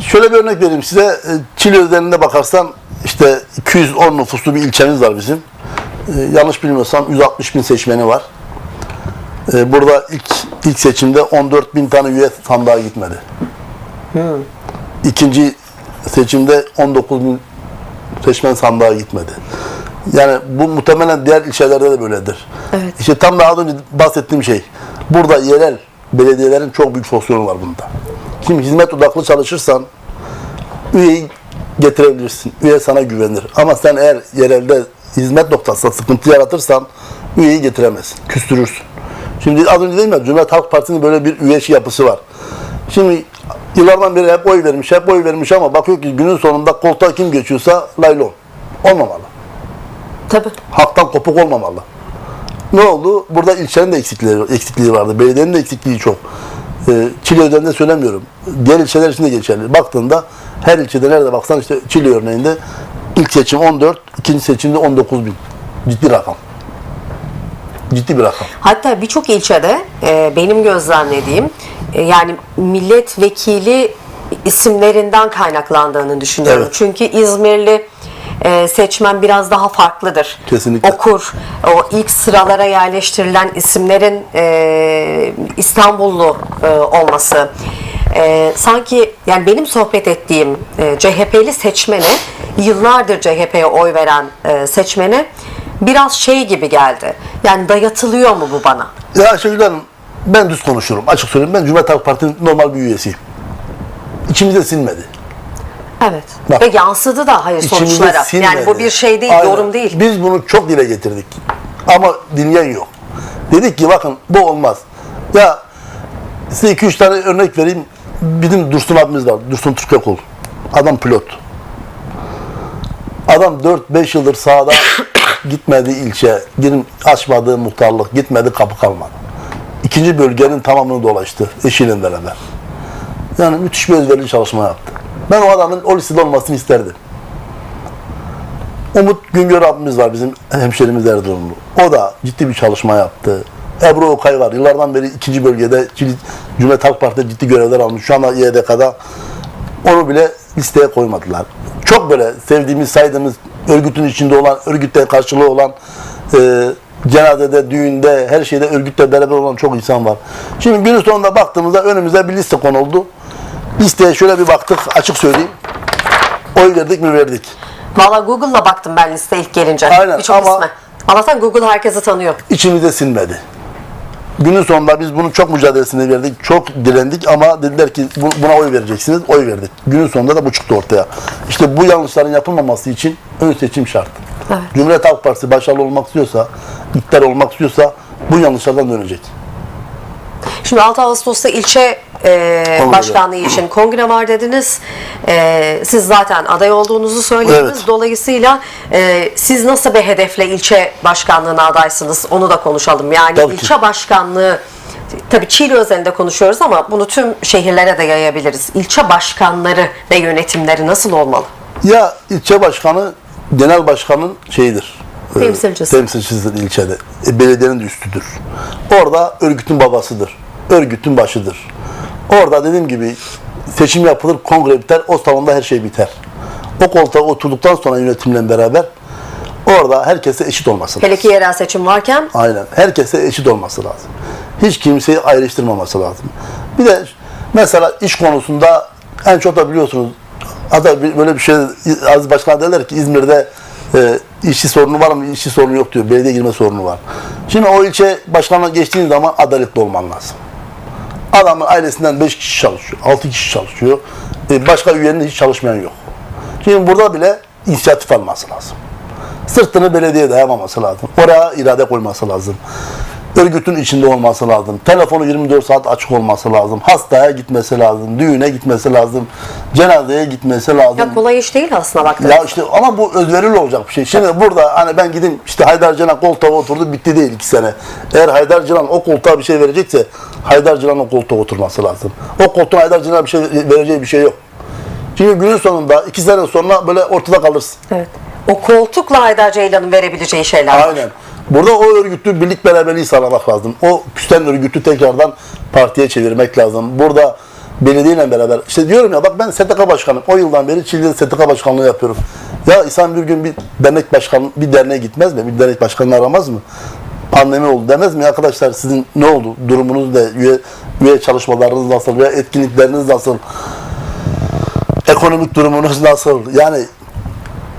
Şöyle bir örnek vereyim size. E, Çile özelinde bakarsan işte 210 nüfuslu bir ilçemiz var bizim. E, yanlış bilmiyorsam 160 bin seçmeni var. E, burada ilk ilk seçimde 14 bin tane üye sandığa gitmedi. İkinci seçimde 19 bin seçmen sandığa gitmedi. Yani bu muhtemelen diğer ilçelerde de böyledir. Evet. İşte tam da az önce bahsettiğim şey. Burada yerel belediyelerin çok büyük fonksiyonu var bunda. Şimdi hizmet odaklı çalışırsan üyeyi getirebilirsin. Üye sana güvenir. Ama sen eğer yerelde hizmet noktasında sıkıntı yaratırsan üyeyi getiremezsin. Küstürürsün. Şimdi az önce dedim ya Cumhuriyet Halk Partisi'nin böyle bir üye şey yapısı var. Şimdi yıllardan beri hep oy vermiş, hep oy vermiş ama bakıyor ki günün sonunda koltuğa kim geçiyorsa laylon. Olmamalı. Tabii. Halktan kopuk olmamalı. Ne oldu? Burada ilçenin de eksikliği, eksikliği vardı. Belediyenin de eksikliği çok. Ee, Çile özelinde söylemiyorum. Diğer ilçeler için de geçerli. Baktığında her ilçede nerede baksan işte Çile örneğinde ilk seçim 14, ikinci seçimde 19 bin. Ciddi rakam. Ciddi bir rakam. Hatta birçok ilçede e, benim gözlemlediğim e, yani milletvekili isimlerinden kaynaklandığını düşünüyorum. Evet. Çünkü İzmirli e, seçmen biraz daha farklıdır. Kesinlikle. Okur. O ilk sıralara yerleştirilen isimlerin e, İstanbullu e, olması. E, sanki yani benim sohbet ettiğim e, CHP'li seçmene yıllardır CHP'ye oy veren e, seçmene biraz şey gibi geldi. Yani dayatılıyor mu bu bana? Ya Ayşegül Hanım ben düz konuşurum. Açık söyleyeyim. Ben Cumhuriyet Halk Partisi'nin normal bir üyesiyim. İçimize sinmedi. Evet. Bak, Ve yansıdı da hayır İçimize sonuçlara. sinmedi. Yani bu bir şey değil, Aynen. yorum değil. Biz bunu çok dile getirdik. Ama dinleyen yok. Dedik ki bakın bu olmaz. Ya size iki üç tane örnek vereyim. Bizim Dursun abimiz var. Dursun Türkekul. Adam pilot. Adam 4-5 yıldır sahada gitmedi ilçe, girin açmadığı muhtarlık, gitmedi kapı kalmadı. İkinci bölgenin tamamını dolaştı eşiyle beraber. Yani müthiş bir özverili çalışma yaptı. Ben o adamın o listede olmasını isterdim. Umut Güngör abimiz var bizim hemşerimiz Erzurumlu. O da ciddi bir çalışma yaptı. Ebru Okay var. Yıllardan beri ikinci bölgede Cumhuriyet Halk Partisi'de ciddi görevler almış. Şu anda YDK'da onu bile listeye koymadılar. Çok böyle sevdiğimiz, saydığımız örgütün içinde olan, örgütte karşılığı olan e, cenazede, düğünde, her şeyde örgütle beraber olan çok insan var. Şimdi günün sonunda baktığımızda önümüze bir liste konuldu. Listeye şöyle bir baktık, açık söyleyeyim. Oy verdik mi verdik. Valla Google'la baktım ben liste ilk gelince. Aynen, Birçok ama- isme. Allah'tan Google herkesi tanıyor. içimize sinmedi. Günün sonunda biz bunun çok mücadelesini verdik, çok direndik ama dediler ki bu- buna oy vereceksiniz, oy verdik. Günün sonunda da bu çıktı ortaya. İşte bu yanlışların yapılmaması için ön seçim şart. Evet. Cumhuriyet Halk Partisi başarılı olmak istiyorsa, iktidar olmak istiyorsa bu yanlışlardan dönecek. Şimdi 6 Ağustos'ta ilçe e, başkanlığı için kongre var dediniz. E, siz zaten aday olduğunuzu söylediniz. Evet. Dolayısıyla e, siz nasıl bir hedefle ilçe başkanlığına adaysınız onu da konuşalım. Yani Tabii ki. ilçe başkanlığı Tabii Çiğli özelinde konuşuyoruz ama bunu tüm şehirlere de yayabiliriz. İlçe başkanları ve yönetimleri nasıl olmalı? Ya ilçe başkanı genel başkanın şeyidir. e, Temsilcisi. temsilcisidir ilçede. E, belediyenin de üstüdür. Orada örgütün babasıdır. Örgütün başıdır. Orada dediğim gibi seçim yapılır, kongre biter, o salonda her şey biter. O koltuğa oturduktan sonra yönetimle beraber orada herkese eşit olması lazım. Hele ki yerel seçim varken Aynen. Herkese eşit olması lazım. Hiç kimseyi ayrıştırmaması lazım. Bir de mesela iş konusunda en çok da biliyorsunuz hatta böyle bir şey Aziz Başkan derler ki İzmir'de e, işçi sorunu var mı? İşçi sorunu yok diyor. Belediye girme sorunu var. Şimdi o ilçe başkanına geçtiğin zaman adaletli olman lazım. Adamın ailesinden 5 kişi çalışıyor, 6 kişi çalışıyor. E, başka üyenin hiç çalışmayan yok. Şimdi burada bile inisiyatif alması lazım. Sırtını belediyeye dayamaması lazım. Oraya irade koyması lazım. Örgütün içinde olması lazım. Telefonu 24 saat açık olması lazım. Hastaya gitmesi lazım. Düğüne gitmesi lazım. Cenazeye gitmesi lazım. ya kolay iş değil aslında baktığınızda. Ya işte ama bu özverili olacak bir şey. Şimdi burada hani ben gideyim işte Haydar Cenan koltuğa oturdu bitti değil iki sene. Eğer Haydar Cenan o koltuğa bir şey verecekse Haydar Cenan o koltuğa oturması lazım. O koltuğa Haydar Cenan'a bir şey vereceği bir şey yok. Çünkü günün sonunda iki sene sonra böyle ortada kalırsın. Evet. O koltukla Haydar Ceylan'ın verebileceği şeyler var. Aynen. Burada o örgütü birlik beraberliği sağlamak lazım. O küsten örgütü tekrardan partiye çevirmek lazım. Burada belediyeyle beraber işte diyorum ya bak ben STK başkanım. O yıldan beri Çiğli'de STK başkanlığı yapıyorum. Ya insan bir gün bir dernek başkan bir derneğe gitmez mi? Bir dernek başkanını aramaz mı? Pandemi oldu demez mi arkadaşlar sizin ne oldu? Durumunuz ne? Üye, üye çalışmalarınız nasıl? Veya etkinlikleriniz nasıl? Ekonomik durumunuz nasıl? Yani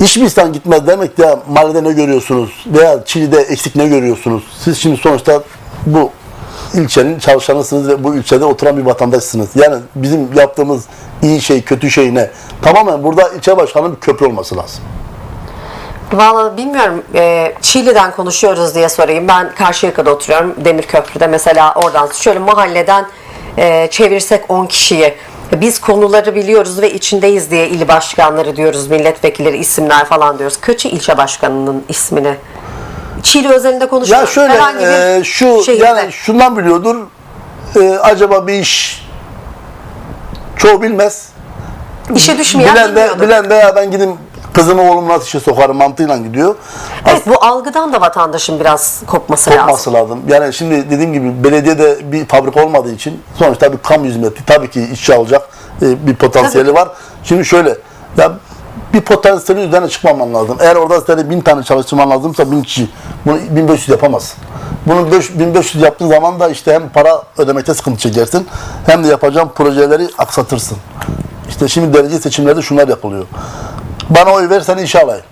İş insan gitmez demek ya mahallede ne görüyorsunuz veya Çiğli'de eksik ne görüyorsunuz? Siz şimdi sonuçta bu ilçenin çalışanısınız ve bu ilçede oturan bir vatandaşsınız. Yani bizim yaptığımız iyi şey, kötü şey ne? Tamamen burada ilçe başkanının bir köprü olması lazım. Vallahi bilmiyorum. E, Çiğli'den konuşuyoruz diye sorayım. Ben Karşıyaka'da oturuyorum. Demirköprü'de mesela oradan şöyle mahalleden e, çevirsek 10 kişiyi biz konuları biliyoruz ve içindeyiz diye il başkanları diyoruz, milletvekilleri, isimler falan diyoruz. Kötü ilçe başkanının ismini. Çiğli özelinde konuşuyoruz. Ya şöyle e, şu şehirde. yani şundan biliyordur. E, acaba bir iş çoğu bilmez. İşe düşmeyen bilen de bilmiyordur. bilen de ya ben gideyim kızımı oğlumu nasıl işe sokarım mantığıyla gidiyor. Evet bu algıdan da vatandaşın biraz kopması, lazım. Olması lazım. Yani şimdi dediğim gibi belediyede bir fabrika olmadığı için sonuçta bir kamu hizmeti tabii ki işçi alacak e, bir potansiyeli var. Şimdi şöyle ya bir potansiyeli üzerine çıkmaman lazım. Eğer orada seni bin tane çalıştırman lazımsa bin kişi bunu 1500 yapamaz. Bunu 5 1500 yaptığın zaman da işte hem para ödemekte sıkıntı çekersin hem de yapacağın projeleri aksatırsın. İşte şimdi derece seçimlerde şunlar yapılıyor. Bana oy ver seni işe alayım.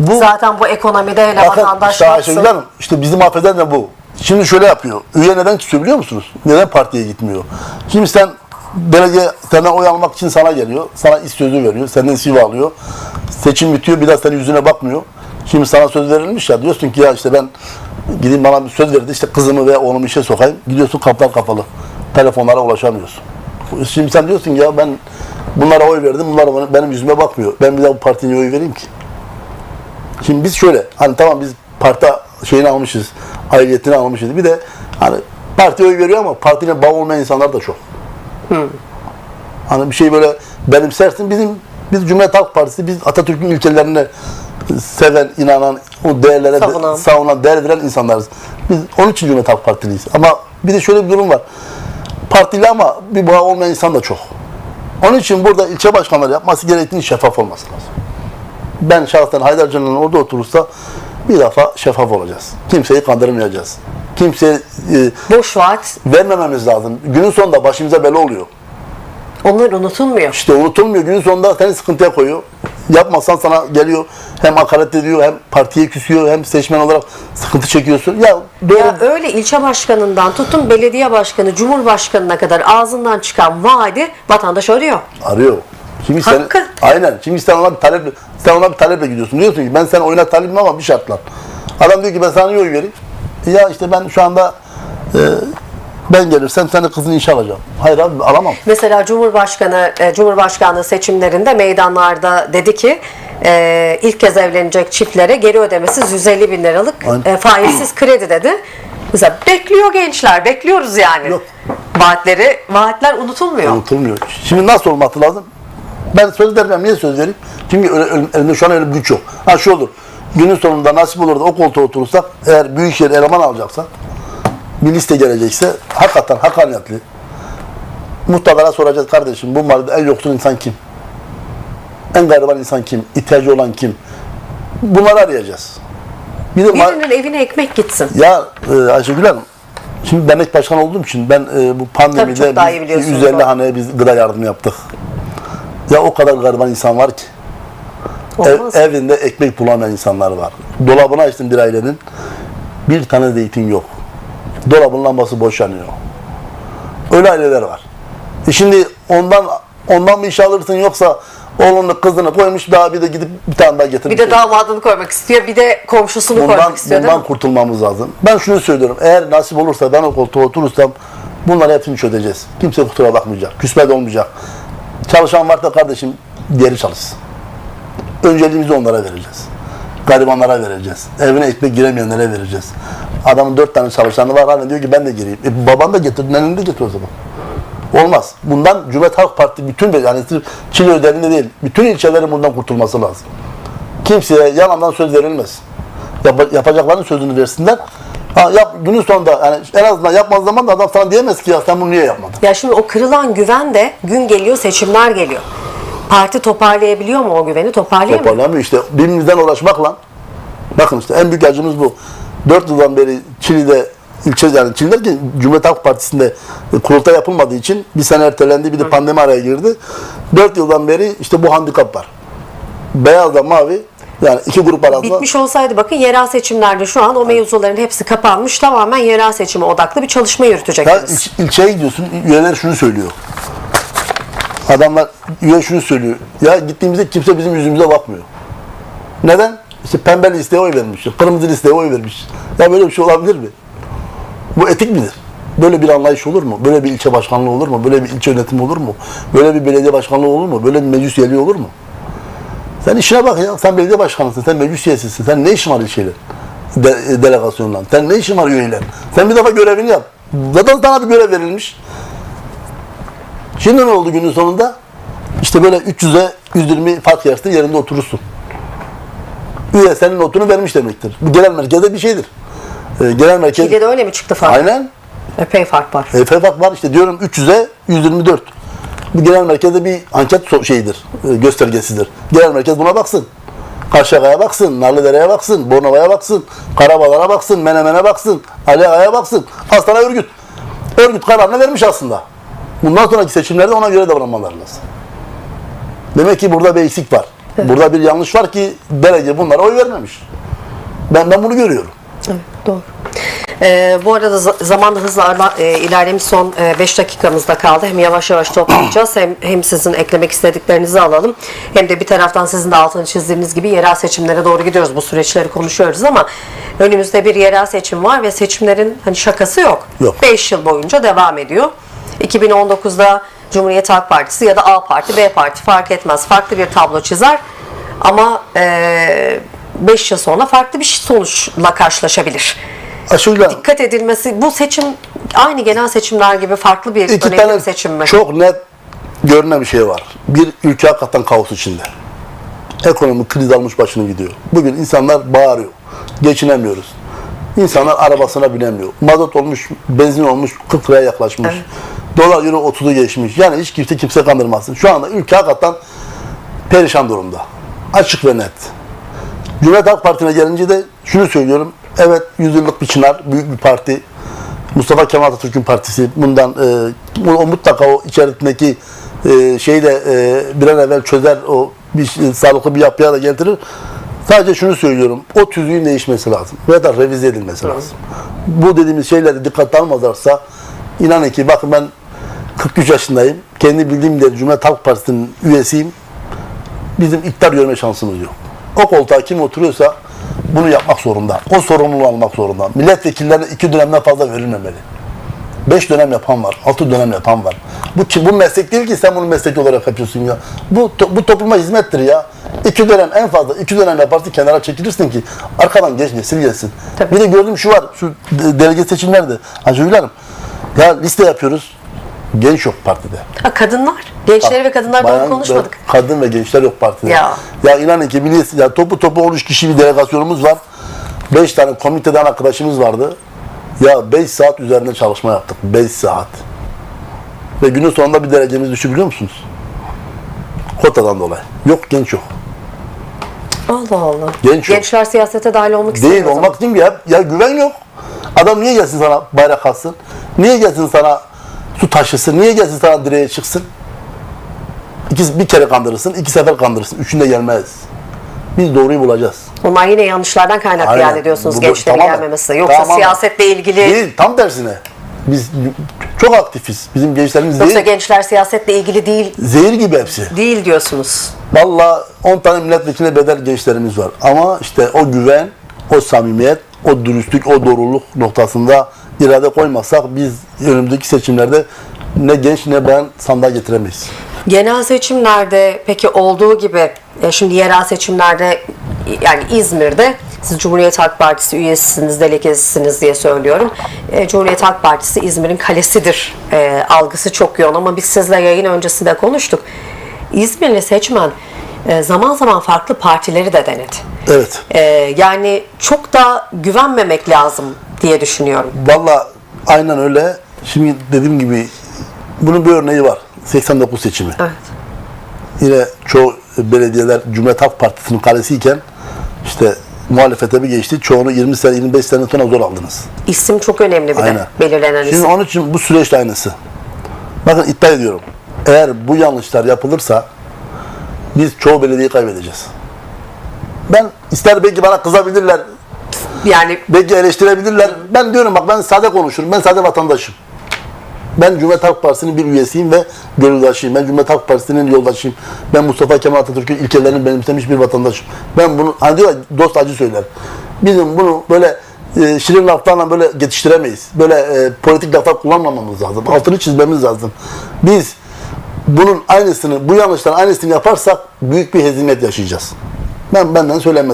Bu Zaten bu ekonomide hele Bakın vatandaş işte Hanım, işte bizim affeden de bu. Şimdi şöyle yapıyor. Üye neden tutuyor biliyor musunuz? Neden partiye gitmiyor? Şimdi sen belediye senden oy almak için sana geliyor. Sana iş sözü veriyor. Senden siva alıyor. Seçim bitiyor. Bir daha senin yüzüne bakmıyor. Şimdi sana söz verilmiş ya. Diyorsun ki ya işte ben gideyim bana bir söz verdi. işte kızımı ve oğlumu işe sokayım. Gidiyorsun kapılar kapalı. Telefonlara ulaşamıyorsun. Şimdi sen diyorsun ki ya ben bunlara oy verdim. Bunlar bana- benim yüzüme bakmıyor. Ben bir daha bu partiye niye oy vereyim ki? Şimdi biz şöyle hani tamam biz parti şeyini almışız, aidiyetini almışız. Bir de hani parti oy veriyor ama partiyle bağ olmayan insanlar da çok. Hani bir şey böyle benimsersin. Bizim biz Cumhuriyet Halk Partisi biz Atatürk'ün ilkelerine seven, inanan, o değerlere de- Savunan. savunan, değer veren insanlarız. Biz onun için Cumhuriyet Halk Partiliyiz. Ama bir de şöyle bir durum var. Partili ama bir bağ olmayan insan da çok. Onun için burada ilçe başkanları yapması gerektiğini şeffaf olması lazım ben şahsen Haydar Canan'ın orada oturursa bir defa şeffaf olacağız. Kimseyi kandırmayacağız. Kimseye e, Boş vaat vermememiz lazım. Günün sonunda başımıza bela oluyor. onlar unutulmuyor. İşte unutulmuyor. Günün sonunda seni sıkıntıya koyuyor. Yapmazsan sana geliyor hem hakaret ediyor hem partiye küsüyor hem seçmen olarak sıkıntı çekiyorsun. Ya doğru Ya öyle ilçe başkanından tutun belediye başkanı, cumhurbaşkanına kadar ağzından çıkan vaadi vatandaş arıyor. arıyor. Şimdi sen, Hakkı. aynen. Şimdi sen ona bir taleple, sen ona bir taleple gidiyorsun. Diyorsun ki ben sen oyuna talibim ama bir şartla. Adam diyor ki ben sana niye oy vereyim? Ya işte ben şu anda e, ben gelirsem senin kızını işe alacağım. Hayır abi alamam. Mesela Cumhurbaşkanı e, Cumhurbaşkanlığı seçimlerinde meydanlarda dedi ki e, ilk kez evlenecek çiftlere geri ödemesiz 150 bin liralık e, faizsiz kredi dedi. Mesela bekliyor gençler, bekliyoruz yani. Yok. Vaatleri, vaatler unutulmuyor. Unutulmuyor. Şimdi nasıl olması lazım? Ben söz vermem. Niye söz vereyim? Çünkü elimde şu an öyle bir güç yok. Ha şu olur. Günün sonunda nasip olur da o koltuğa oturursak eğer büyükşehir eleman alacaksa bir liste gelecekse hakikaten hakkaniyetli muhtarlara soracağız kardeşim bu mahallede en yoksul insan kim? En gariban insan kim? İhtiyacı olan kim? Bunları arayacağız. Bir de Birinin evine ekmek gitsin. ya e, Ayşegül Hanım, şimdi dernek başkanı olduğum için ben e, bu pandemide biz biliyorsunuz 150 onu. haneye biz gıda yardımı yaptık. Ya o kadar gariban insan var ki. Ev, Olmaz. evinde ekmek bulamayan insanlar var. Dolabını açtım bir ailenin. Bir tane zeytin yok. Dolabın lambası boş yanıyor. Öyle aileler var. E şimdi ondan ondan bir iş alırsın yoksa oğlunu kızını koymuş daha bir de gidip bir tane daha getirip Bir de damadını koymak istiyor, bir de komşusunu bundan, koymak istiyor bundan kurtulmamız lazım. Ben şunu söylüyorum. Eğer nasip olursa ben o koltuğa oturursam bunları hepsini çözeceğiz. Kimse kusura bakmayacak. Küsme de olmayacak. Çalışan varsa kardeşim geri çalışsın. Önceliğimizi onlara vereceğiz. Garibanlara vereceğiz. Evine ekmek giremeyenlere vereceğiz. Adamın dört tane çalışanı var. Halen diyor ki ben de gireyim. E, baban da getir. Nenem de getir o zaman. Olmaz. Bundan Cumhuriyet Halk Parti bütün yani Çin özelinde değil. Bütün ilçelerin bundan kurtulması lazım. Kimseye yalandan söz verilmez. Yap- yapacaklarının sözünü versinler. Ha yap günün sonunda yani en azından yapmaz zaman da adam sana diyemez ki ya sen bunu niye yapmadın? Ya şimdi o kırılan güven de gün geliyor, seçimler geliyor. Parti toparlayabiliyor mu o güveni? Toparlayamıyor. Toparlamıyor işte. Birbirimizden uğraşmakla. Bakın işte en büyük acımız bu. Dört yıldan beri Çili'de ilçe yani Çili derken Cumhuriyet Halk Partisi'nde kurultay yapılmadığı için bir sene ertelendi bir de pandemi araya girdi. Dört yıldan beri işte bu handikap var. Beyazla mavi yani iki grup arasında Bitmiş olsaydı bakın yerel seçimlerde şu an o mevzuların hepsi kapanmış. Tamamen yerel seçime odaklı bir çalışma Ya yürütecektiniz. il- ilçeye gidiyorsun, üyeler şunu söylüyor. Adamlar, üye şunu söylüyor. Ya gittiğimizde kimse bizim yüzümüze bakmıyor. Neden? İşte pembe listeye oy vermiş, kırmızı listeye oy vermiş. Ya böyle bir şey olabilir mi? Bu etik midir? Böyle bir anlayış olur mu? Böyle bir ilçe başkanlığı olur mu? Böyle bir ilçe yönetimi olur mu? Böyle bir belediye başkanlığı olur mu? Böyle bir meclis üyeliği olur mu? Sen işine bak ya. Sen belediye başkanısın, sen meclis üyesisin. Sen ne işin var ilçeyle? De, delegasyonla. Sen ne işin var üyeyle? Sen bir defa görevini yap. Zaten sana bir görev verilmiş. Şimdi ne oldu günün sonunda? İşte böyle 300'e 120 fark yarısı yerinde oturursun. Üye senin notunu vermiş demektir. Bu genel merkezde bir şeydir. Ee, genel merkez... De öyle mi çıktı fark? Aynen. Epey fark var. E, fark var işte diyorum 300'e 124. Bu genel merkezde bir anket şeyidir, e, göstergesidir. Genel merkez buna baksın. Karşıyaka'ya baksın, Narlıdere'ye baksın, Bornova'ya baksın, Karabalar'a baksın, Menemen'e baksın, Ali Ağa'ya baksın. Hastane örgüt. Örgüt kararını vermiş aslında. Bundan sonraki seçimlerde ona göre davranmaları lazım. Demek ki burada bir eksik var. Burada bir yanlış var ki derece bunlara oy vermemiş. Ben ben bunu görüyorum. Evet, doğru. Ee, bu arada za- zaman hızla e, ilerlemiş son 5 dakikamızda kaldı. Hem yavaş yavaş toplayacağız hem, hem sizin eklemek istediklerinizi alalım. Hem de bir taraftan sizin de altını çizdiğiniz gibi yerel seçimlere doğru gidiyoruz. Bu süreçleri konuşuyoruz ama önümüzde bir yerel seçim var ve seçimlerin hani şakası. Yok. 5 yıl boyunca devam ediyor. 2019'da Cumhuriyet Halk Partisi ya da A Parti, B Parti fark etmez. Farklı bir tablo çizer. Ama 5 yıl sonra farklı bir sonuçla karşılaşabilir Aşıyla dikkat edilmesi bu seçim aynı genel seçimler gibi farklı bir İki önemli tane bir seçim mi? çok net görünen bir şey var. Bir ülke hakikaten kaos içinde. Ekonomi kriz almış başını gidiyor. Bugün insanlar bağırıyor. Geçinemiyoruz. İnsanlar arabasına binemiyor. Mazot olmuş, benzin olmuş 40 liraya yaklaşmış. Dolar euro 30'u geçmiş. Yani hiç kimse kimse kandırmasın. Şu anda ülke hakikaten perişan durumda. Açık ve net. Cumhuriyet Halk Partisi'ne gelince de şunu söylüyorum. Evet yüzyıllık bir çınar, büyük bir parti. Mustafa Kemal Atatürk'ün partisi. Bundan e, o mutlaka o içerisindeki e, şeyi de e, bir an evvel çözer, o bir şey- sağlıklı bir yapıya da getirir. Sadece şunu söylüyorum. O tüzüğün değişmesi lazım. Ya da revize edilmesi lazım. Bu dediğimiz şeyleri dikkate almazlarsa inanın ki bakın ben 43 yaşındayım. Kendi bildiğim de Cumhuriyet Halk Partisi'nin üyesiyim bizim iktidar görme şansımız yok. O koltuğa kim oturuyorsa bunu yapmak zorunda. O sorumluluğu almak zorunda. Milletvekillerine iki dönemden fazla verilmemeli. Beş dönem yapan var, altı dönem yapan var. Bu ki bu meslek değil ki sen bunu meslek olarak yapıyorsun ya. Bu to- bu topluma hizmettir ya. İki dönem en fazla iki dönem yaparsın kenara çekilirsin ki arkadan geç nesil gelsin. Tabii. Bir de gördüğüm şu var, şu de- delege seçimlerde. Hacı Gül Hanım, ya liste yapıyoruz. Genç yok partide. Ha, kadınlar, gençleri ve kadınlar doğru Bayan konuşmadık. ve Kadın ve gençler yok partide. Ya. Ya inanın ki milli, ya topu topu 13 kişi bir delegasyonumuz var. 5 tane komiteden arkadaşımız vardı. Ya 5 saat üzerinde çalışma yaptık. 5 saat. Ve günün sonunda bir derecemiz düştü biliyor musunuz? Kotadan dolayı. Yok genç yok. Allah Allah. Genç yok. Gençler siyasete dahil olmak istemiyor. Değil o zaman. olmak değil mi ya? Ya güven yok. Adam niye gelsin sana bayrak atsın? Niye gelsin sana su taşısın? Niye gelsin sana direğe çıksın? İki, bir kere kandırırsın, iki sefer kandırırsın. Üçünde gelmez. Biz doğruyu bulacağız. Bunlar yine yanlışlardan kaynaklı yani diyorsunuz Bu- bu- gençlerin tamamen. gelmemesi. Yoksa Tamamen. siyasetle ilgili Değil, tam tersine. Biz çok aktifiz. Bizim gençlerimiz yoksa zehir, gençler siyasetle ilgili değil zehir gibi hepsi. değil diyorsunuz. Valla 10 tane milletvekiline bedel gençlerimiz var. Ama işte o güven, o samimiyet, o dürüstlük, o doğruluk noktasında irade koymazsak biz önümüzdeki seçimlerde ne genç ne ben sandığa getiremeyiz. Genel seçimlerde peki olduğu gibi e, şimdi yerel seçimlerde yani İzmir'de siz Cumhuriyet Halk Partisi üyesisiniz, delegesisiniz diye söylüyorum. E, Cumhuriyet Halk Partisi İzmir'in kalesidir e, algısı çok yoğun ama biz sizle yayın öncesinde konuştuk. İzmirli seçmen e, zaman zaman farklı partileri de denedi. Evet. E, yani çok da güvenmemek lazım diye düşünüyorum. Valla aynen öyle. Şimdi dediğim gibi bunun bir örneği var. 89 seçimi. Evet. Yine çoğu belediyeler Cumhuriyet Halk Partisi'nin kalesiyken işte muhalefete bir geçti. Çoğunu 20 sene 25 sene sonra zor aldınız. İsim çok önemli bir de Aynen. belirlenen Şimdi isim. onun için bu süreç de aynısı. Bakın iddia ediyorum. Eğer bu yanlışlar yapılırsa biz çoğu belediyeyi kaybedeceğiz. Ben ister belki bana kızabilirler, Yani belki eleştirebilirler. Ben diyorum bak ben sade konuşurum. Ben sade vatandaşım. Ben Cumhuriyet Halk Partisi'nin bir üyesiyim ve gönüldaşıyım. Ben Cumhuriyet Halk Partisi'nin yoldaşıyım. Ben Mustafa Kemal Atatürk'ün ilkelerini benimsemiş bir vatandaşım. Ben bunu, hani diyor dost acı söyler. Bizim bunu böyle e, şirin laflarla böyle geçiştiremeyiz. Böyle e, politik laflar kullanmamamız lazım. Altını çizmemiz lazım. Biz bunun aynısını, bu yanlışların aynısını yaparsak büyük bir hezimet yaşayacağız. Ben benden söylenmesi.